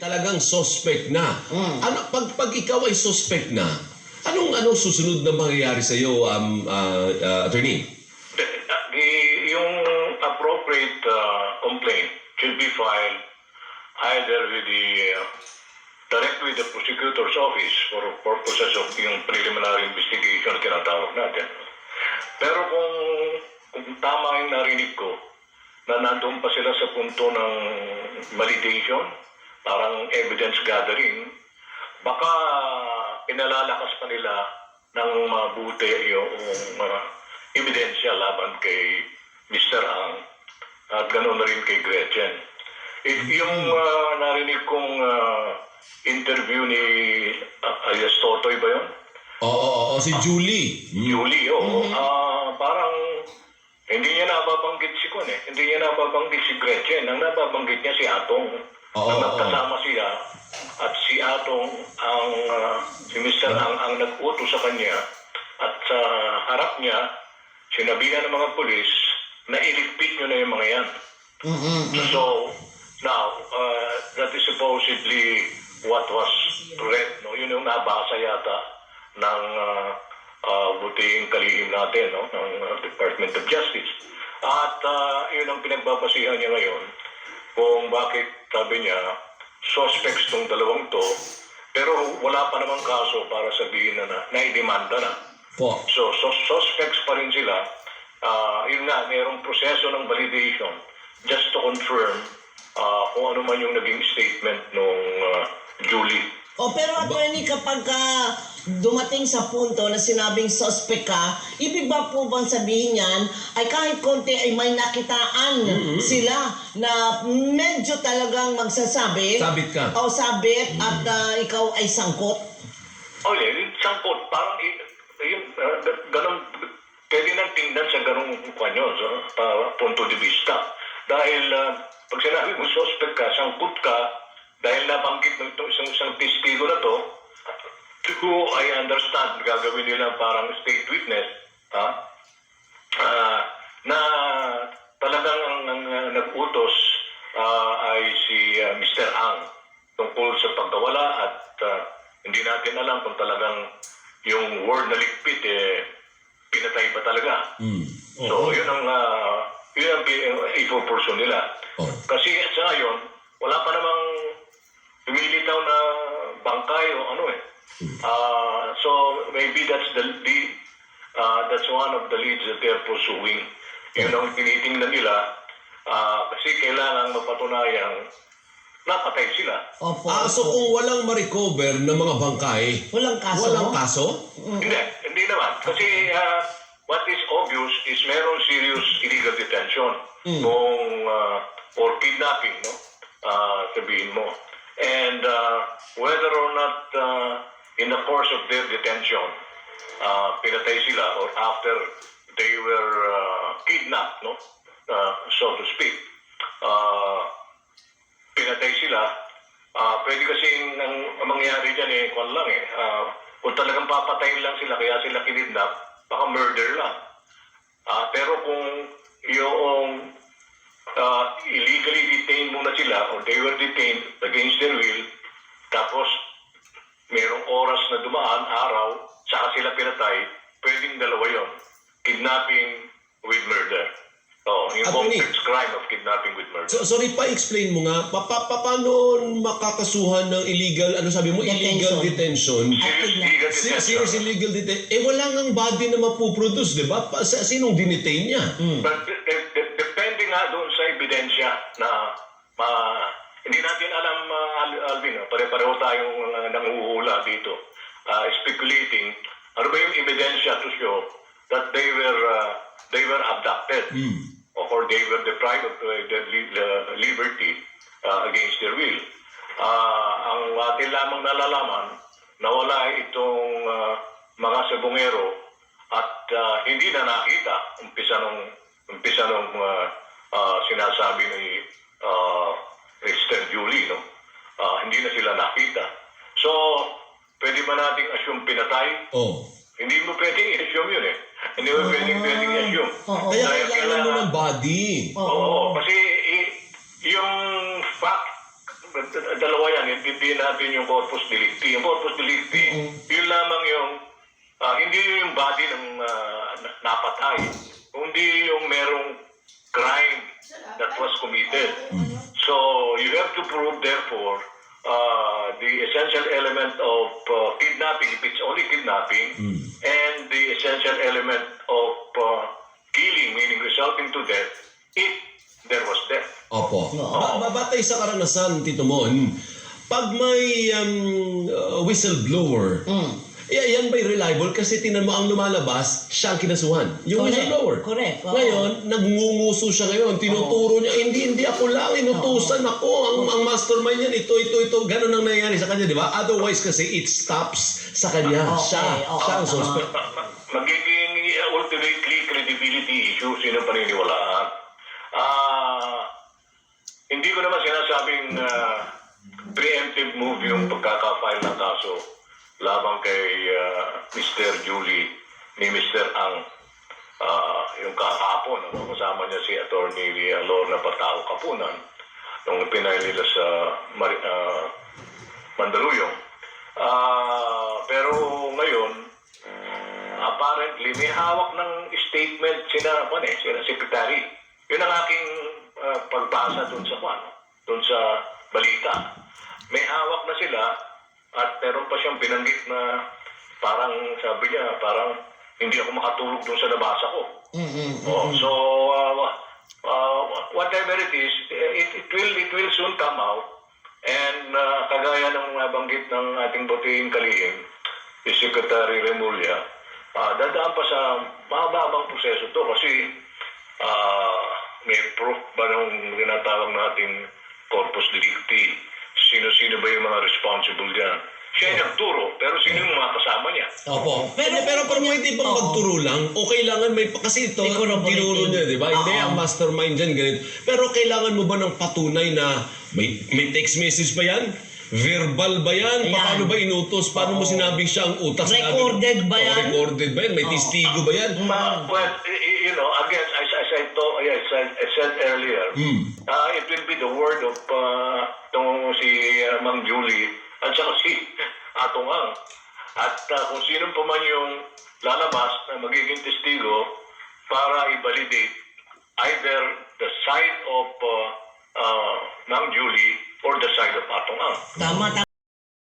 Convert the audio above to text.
Talagang suspect na. Ano pag pag ikaw ay suspect na, anong anong susunod na mangyayari sa iyo um uh, uh, attorney? The, yung appropriate uh, complaint should be filed either with the uh, direct with the prosecutor's office for purposes of yung preliminary investigation na tinatawag natin. Pero kung, kung tama yung narinig ko, na nandun pa sila sa punto ng validation, parang evidence gathering, baka pinalalakas pa nila ng mabuti yung mga ebidensya laban kay Mr. Ang at ganoon na rin kay Gretchen. If yung ah, narinig kong ah, interview ni uh, alias Totoy ba yun? Oo, oo, oo, si Julie. Julie, oo. Ah, parang hindi niya nababanggit si Kun eh. Hindi niya nababanggit si Gretchen. Ang nababanggit niya si Atong. Oo, Nang oo. nagkasama siya at si Atong ang ah, si Mr. ang ang nag-utos sa kanya at sa harap niya sinabihan ng mga pulis na iligpit niyo na yung mga yan. So, now, uh, that is supposedly what was read, no? Yun yung nabasa yata ng uh, uh, buting kalihim natin, no? Ng uh, Department of Justice. At uh, yun ang pinagbabasihan niya ngayon kung bakit sabi niya, suspects tong dalawang to, pero wala pa namang kaso para sabihin na, na naidemanda na. Po. So, so suspects pa rin sila. Ah, yun nga, mayroong proseso ng validation just to confirm ah, kung ano man yung naging statement nung ah, Julie. O pero attorney, kapag ah, dumating sa punto na sinabing suspect ka, ibig ba po bang sabihin yan ay kahit konti ay may nakitaan sila na medyo talagang magsasabi Sabit ka. o sabit at ah, ikaw ay sangkot? Yeah, yung sangkot, parang i- yung, uh, g- ganun, pwede nang tingnan sa ganung kanyo, so, pa, punto de vista. Dahil ah, pag sinabi mo suspect ka, sangkot ka, dahil nabanggit mo itong isang, isang testigo na to, who I understand gagawin nila parang state witness, ha? Ah, na talagang ang, ang, ah, nag-utos ah, ay si ah, Mr. Ang tungkol sa pagkawala at ah, hindi natin alam kung talagang yung word na ligpit eh pinatay ba talaga. Mm. So yun ang uh, yun ang uh, ipopurso nila. Oh. Kasi sa ngayon, wala pa namang lumilitaw na bangkay o ano eh. Ah, so maybe that's the lead, ah, that's one of the leads that they're pursuing. Yun ang tinitingnan nila ah, kasi kailangan mapatunayan napatay sila. Opo. Ah, so kung walang ma-recover ng mga bangkay, Walang kaso? walang kaso? Hindi, hindi naman. Kasi ah, what is obvious is meron serious illegal detention kung ah, or kidnapping, no? Ah, sabihin mo. And ah, whether or not ah, in the course of their detention, ah, pinatay sila or after they were ah, kidnapped, no? Ah, so to speak. Ah, pinatay sila, ah pwede kasi ang, ang mangyari dyan eh, kung lang eh, ah, kung talagang papatayin lang sila, kaya sila kinidnap, baka murder lang. Ah, pero kung yung ah, illegally detained muna sila, or they were detained against their will, tapos merong oras na dumaan, araw, saka sila pinatay, pwedeng dalawa yon Kidnapping with murder. Oh, yung Attorney. complex crime of kidnapping with murder. So, sorry, pa-explain mo nga, pa, pa, pa- paano makakasuhan ng illegal, ano sabi mo, illegal detention? Serious legal Si- detention. Serious illegal detention. Eh, wala ngang body na mapuproduce, di ba? Pa- Sa, sinong dinetain niya? But de- de- de- depende nga doon sa ebidensya na ma- hindi natin alam, uh, Al- Alvin, ah, pare-pareho tayong uh, nanguhula dito, uh, speculating, ano ba yung ebidensya to show that they were uh, they were abducted? Or they were deprived of uh, their li- uh, liberty uh, against their will. Ah, ang atin lamang nalalaman na wala itong uh, mga sabungero at ah, hindi na nakita. Umpisa nung umpisa nung ah, ah, sinasabi ni uh, Mr. Julie no Ah, hindi na sila nakita so pwede ba nating assume pinatay Oh. hindi mo pwedeng i-assume yun eh hindi mo pwedeng pwedeng i-assume Oo. Kaya Dahil kailangan mo ng body. Oo. Oo, kasi i- yung fact, dalawa yan, eh, intindihin natin yung corpus delicti. Yung corpus delicti, yun lamang yung, ah, hindi yung body ng ah, na- napatay, kundi yung merong crime that was committed. So, you have to prove, therefore, uh, the essential element of uh, kidnapping, if it's only kidnapping, and the essential element of uh, killing, meaning resulting to death, if there was death. Opo. Oo. Ba- ba- batay sa karanasan, Tito Mon, pag may um, uh, whistleblower, Mm. Yeah, yan ba'y reliable? Kasi tinan mo ang lumalabas, siya ang kinasuhan. Yung Correct. whistleblower. Correct. Oo. Ngayon, nagngunguso siya ngayon. Tinuturo niya, hindi, hindi ako lang, inutusan ako. Ang, ang mastermind yan, ito, ito, ito. Ganun ang nangyayari sa kanya, di ba? Otherwise kasi it stops sa kanya. Okay, Siya, oo, siya ang tama. suspect. Ma- ma- magiging uh, ultimately credibility issue, sino paniniwalaan. Ah, hindi ko naman sinasabing ah, preemptive move yung pagkaka-file ng kaso labang kay ah, Mr. Julie ni Mr. Ang ah, yung kahapon, ano, kasama niya si Attorney uh, Lorna Patao Kapunan nung pinay nila sa Mari- ah, Mandaluyong. Ah, pero ngayon, apparently may hawak ng statement sina ano eh, sina secretary. Yun ang aking ah, pagbasa doon sa kwan, doon sa balita. May hawak na sila at meron pa siyang binanggit na parang sabi niya, parang hindi ako makatulog doon sa nabasa ko. Mm-mm. Oh, so uh, uh, whatever it is, it, it will it will soon come out. And uh, kagaya ng nabanggit ng ating butiing kalihim, si Secretary Remulla, uh, dadaan pa sa mahababang proseso to kasi uh, may proof ba nung tinatawag nating corpus delicti? Sino-sino ba yung mga responsible dyan? Siya yung nagturo, pero sino yung mga kasama niya? Opo. Pero Pero, pwede bang Oo. magturo lang? O kailangan may... Kasi ito, May corroborating. tinuro niya, di ba? Hindi, Oo. ang mastermind dyan, ganito. Pero kailangan mo ba ng patunay na may, may text message ba yan? Verbal ba yan? Ayan. Paano ba inutos? Paano mo sinabing siya ang utak? Sinabi- Recorded ba Oo, yan? recorded ba yan? May testigo ba yan? Ma, well, y- I, to, yes, I, I said earlier, Hmm. uh, it will be the word of uh, tong si uh, Mang Julie at saka si Atong Ang. At uh, kung sino pa man yung lalabas na magiging testigo para i-validate either the side of uh, uh, Mang Julie or the side of Atong Ang. Tama,